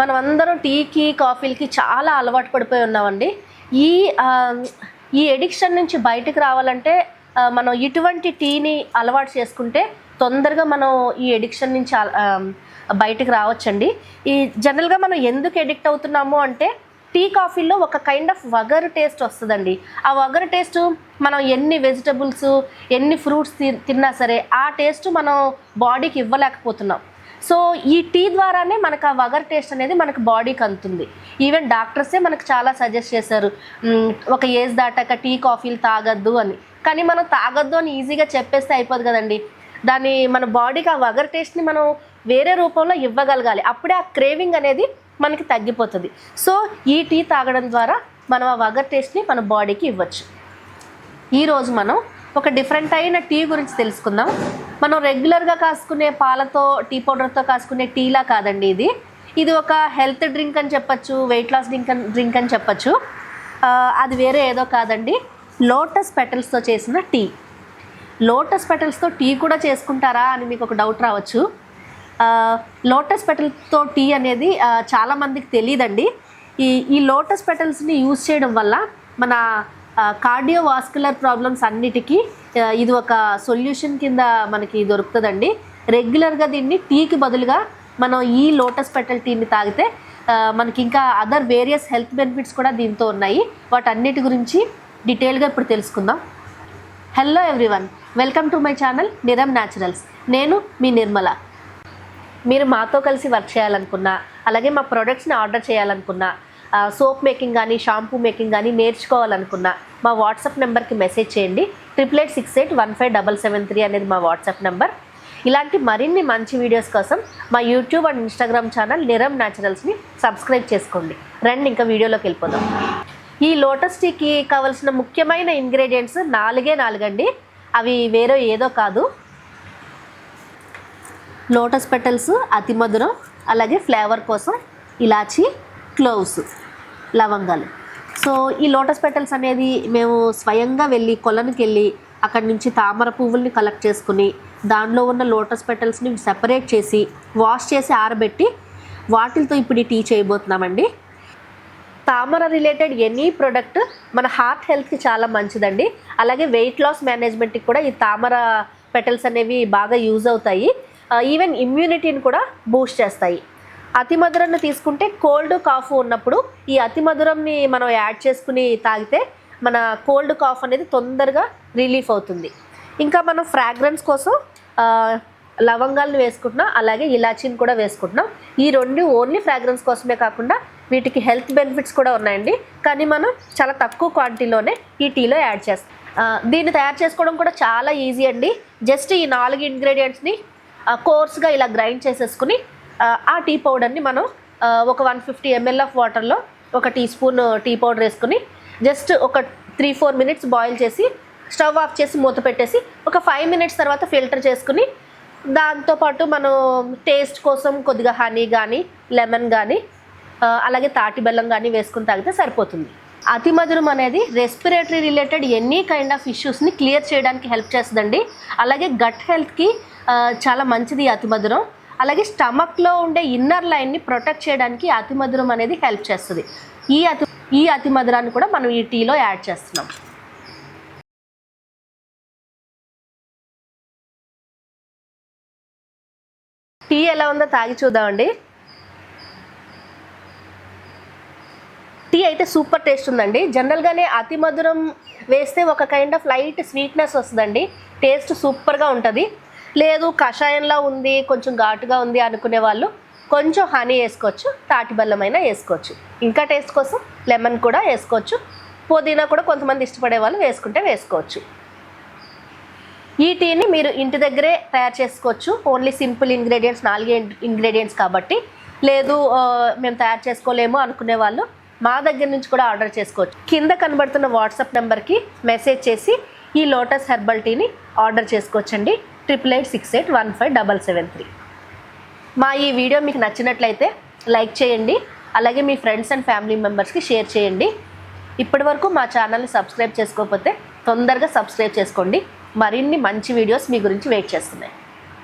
మనం అందరం టీకి కాఫీలకి చాలా అలవాటు పడిపోయి ఉన్నామండి. ఈ ఈ ఎడిక్షన్ నుంచి బయటకు రావాలంటే మనం ఇటువంటి టీని అలవాటు చేసుకుంటే తొందరగా మనం ఈ ఎడిక్షన్ నుంచి బయటకు రావచ్చండి. ఈ జనరల్గా మనం ఎందుకు ఎడిక్ట్ అవుతున్నాము అంటే టీ కాఫీలో ఒక కైండ్ ఆఫ్ వగరు టేస్ట్ వస్తుందండి. ఆ వగరు టేస్ట్ మనం ఎన్ని వెజిటబుల్స్ ఎన్ని ఫ్రూట్స్ తిన్నా సరే ఆ టేస్ట్ మనం బాడీకి ఇవ్వలేకపోతున్నాం. సో ఈ టీ ద్వారానే మనకు ఆ వగర్ టేస్ట్ అనేది మనకు బాడీకి అందుతుంది. ఈవెన్ డాక్టర్సే మనకు చాలా సజెస్ట్ చేశారు ఒక ఏజ్ దాటాక టీ కాఫీలు తాగద్దు అని. కానీ మనం తాగొద్దు అని ఈజీగా చెప్పేస్తే అయిపోదు కదండి. దాన్ని మన బాడీకి ఆ వగర్ టేస్ట్ని మనం వేరే రూపంలో ఇవ్వగలగాలి. అప్పుడే ఆ క్రేవింగ్ అనేది మనకి తగ్గిపోతుంది. సో ఈ టీ తాగడం ద్వారా మనం ఆ వగర్ టేస్ట్ని మన బాడీకి ఇవ్వచ్చు. ఈరోజు మనం ఒక డిఫరెంట్ అయిన టీ గురించి తెలుసుకుందాం. మనం రెగ్యులర్గా కాసుకునే పాలతో టీ పౌడర్తో కాసుకునే టీలా కాదండి ఇది. ఇది ఒక హెల్త్ డ్రింక్ అని చెప్పచ్చు వెయిట్ లాస్ డ్రింక్ అని డ్రింక్ అని చెప్పచ్చు. అది వేరే ఏదో కాదండి. లోటస్ పెటల్స్తో చేసిన టీ లోటస్ పెటల్స్తో టీ కూడా చేసుకుంటారా అని మీకు ఒక డౌట్ రావచ్చు. లోటస్ పెటల్తో టీ అనేది చాలామందికి తెలియదండి ఈ ఈ లోటస్ పెటల్స్ని యూజ్ చేయడం వల్ల మన కార్డియోవాస్కులర్ ప్రాబ్లమ్స్ అన్నిటికీ ఇది ఒక సొల్యూషన్ కింద మనకి దొరుకుతుందండి. రెగ్యులర్గా దీన్ని టీకి బదులుగా మనం ఈ లోటస్ పెటల్ టీని తాగితే మనకి ఇంకా అదర్ వేరియస్ హెల్త్ బెనిఫిట్స్ కూడా దీంతో ఉన్నాయి. వాటన్నిటి గురించి డీటెయిల్గా ఇప్పుడు తెలుసుకుందాం. Hello everyone welcome to my channel Niram Naturals. నేను మీ నిర్మల. మీరు మాతో కలిసి వర్క్ చేయాలనుకున్నా అలాగే మా ప్రొడక్ట్స్ని ఆర్డర్ చేయాలనుకున్నా సోప్ మేకింగ్ కానీ షాంపూ మేకింగ్ కానీ నేర్చుకోవాలనుకున్నా మా వాట్సాప్ నెంబర్కి మెసేజ్ చేయండి. Triple eight six eight one five double seven three అనేది మా వాట్సాప్ నెంబర్. ఇలాంటి మరిన్ని మంచి వీడియోస్ కోసం మా YouTube and Instagram channel Niram న్యాచురల్స్ని subscribe చేసుకోండి. రండి ఇంకా వీడియోలోకి వెళ్ళిపోదాం. ఈ లోటస్ టీకి కావలసిన ముఖ్యమైన ఇంగ్రీడియంట్స్ నాలుగే నాలుగండి. అవి వేరే ఏదో కాదు. లోటస్ పెటల్స్ అతి మధురం అలాగే ఫ్లేవర్ కోసం ఇలాచి క్లోవ్స్ లవంగాలు. సో ఈ లోటస్ పెటల్స్ అనేది మేము స్వయంగా వెళ్ళి కొలనుకి వెళ్ళి అక్కడి నుంచి తామర పువ్వుల్ని కలెక్ట్ చేసుకుని దానిలో ఉన్న లోటస్ పెటల్స్ని సెపరేట్ చేసి వాష్ చేసి ఆరబెట్టి వాటితో ఇప్పుడు టీ చేయబోతున్నామండి. తామర రిలేటెడ్ ఎనీ ప్రోడక్ట్ మన హార్ట్ హెల్త్కి చాలా మంచిదండి. అలాగే వెయిట్ లాస్ మేనేజ్మెంట్కి కూడా ఈ తామర పెటల్స్ అనేవి బాగా యూజ్ అవుతాయి. ఈవెన్ ఇమ్యూనిటీని కూడా బూస్ట్ చేస్తాయి. అతి మధురాన్ని తీసుకుంటే కోల్డ్ కాఫ్ ఉన్నప్పుడు ఈ అతి మధురంని మనం యాడ్ చేసుకుని తాగితే మన కోల్డ్ కాఫ్ అనేది తొందరగా రిలీఫ్ అవుతుంది. ఇంకా మనం ఫ్రాగ్రెన్స్ కోసం లవంగాలను వేసుకుంటున్నాం అలాగే ఇలాచీని కూడా వేసుకుంటున్నాం. ఈ రెండు ఓన్లీ ఫ్రాగ్రెన్స్ కోసమే కాకుండా వీటికి హెల్త్ బెనిఫిట్స్ కూడా ఉన్నాయండి. కానీ మనం చాలా తక్కువ క్వాంటిటీలోనే ఈ టీలో యాడ్ చేస్తాం. దీన్ని తయారు చేసుకోవడం కూడా చాలా ఈజీ అండి. జస్ట్ ఈ నాలుగు ఇంగ్రీడియంట్స్ని కోర్స్గా ఇలా గ్రైండ్ చేసేసుకుని ఆ, టీ పౌడర్ని మనం ఒక వన్ ఫిఫ్టీ ఎంఎల్ ఆఫ్ వాటర్లో ఒక టీ స్పూన్ టీ పౌడర్ వేసుకుని జస్ట్ ఒక త్రీ ఫోర్ మినిట్స్ బాయిల్ చేసి స్టవ్ ఆఫ్ చేసి మూత పెట్టేసి ఒక ఫైవ్ మినిట్స్ తర్వాత ఫిల్టర్ చేసుకుని దాంతోపాటు మనం టేస్ట్ కోసం కొద్దిగా హనీ కానీ లెమన్ కానీ అలాగే తాటి బెల్లం కానీ వేసుకుని తాగితే సరిపోతుంది. అతి మధురం అనేది respiratory related any kind of ఇష్యూస్ని clear చేయడానికి హెల్ప్ చేస్తుందండి. అలాగే గట్ హెల్త్కి చాలా మంచిది అతి మధురం. అలాగే స్టమక్లో ఉండే ఇన్నర్ లైన్ని ప్రొటెక్ట్ చేయడానికి అతి మధురం అనేది హెల్ప్ చేస్తుంది. ఈ అతి ఈ అతి మధురాన్ని కూడా మనం ఈ టీలో యాడ్ చేస్తున్నాం. టీ ఎలా ఉందో తాగి చూద్దామండి. టీ అయితే సూపర్ టేస్ట్ ఉందండి. జనరల్గానే అతి మధురం వేస్తే ఒక కైండ్ ఆఫ్ లైట్ స్వీట్నెస్ వస్తుందండి. టేస్ట్ సూపర్గా ఉంటుంది. లేదు కషాయంలా ఉంది కొంచెం ఘాటుగా ఉంది అనుకునే వాళ్ళు కొంచెం హనీ వేసుకోవచ్చు తాటిబెల్లం అయినా వేసుకోవచ్చు. ఇంకా టేస్ట్ కోసం లెమన్ కూడా వేసుకోవచ్చు. పుదీనా కూడా కొంతమంది ఇష్టపడే వాళ్ళు వేసుకుంటే వేసుకోవచ్చు. ఈ టీని మీరు ఇంటి దగ్గరే తయారు చేసుకోవచ్చు. ఓన్లీ సింపుల్ ఇంగ్రీడియంట్స్ నాలుగే ఇంగ్రీడియంట్స్ కాబట్టి. లేదు మేము తయారు చేసుకోలేము అనుకునే వాళ్ళు మా దగ్గర నుంచి కూడా ఆర్డర్ చేసుకోవచ్చు. కింద కనబడుతున్న వాట్సాప్ నెంబర్కి మెసేజ్ చేసి ఈ లోటస్ హెర్బల్ టీని ఆర్డర్ చేసుకోవచ్చండి. Triple eight six eight one five double seven three. మా ఈ వీడియో మీకు నచ్చినట్లయితే లైక్ చేయండి. అలాగే మీ ఫ్రెండ్స్ అండ్ ఫ్యామిలీ మెంబర్స్కి షేర్ చేయండి. ఇప్పటి వరకు మా ఛానల్ని సబ్స్క్రైబ్ చేసుకోకపోతే తొందరగా సబ్స్క్రైబ్ చేసుకోండి. మరిన్ని మంచి వీడియోస్ మీ గురించి వెయిట్ చేస్తున్నాయి.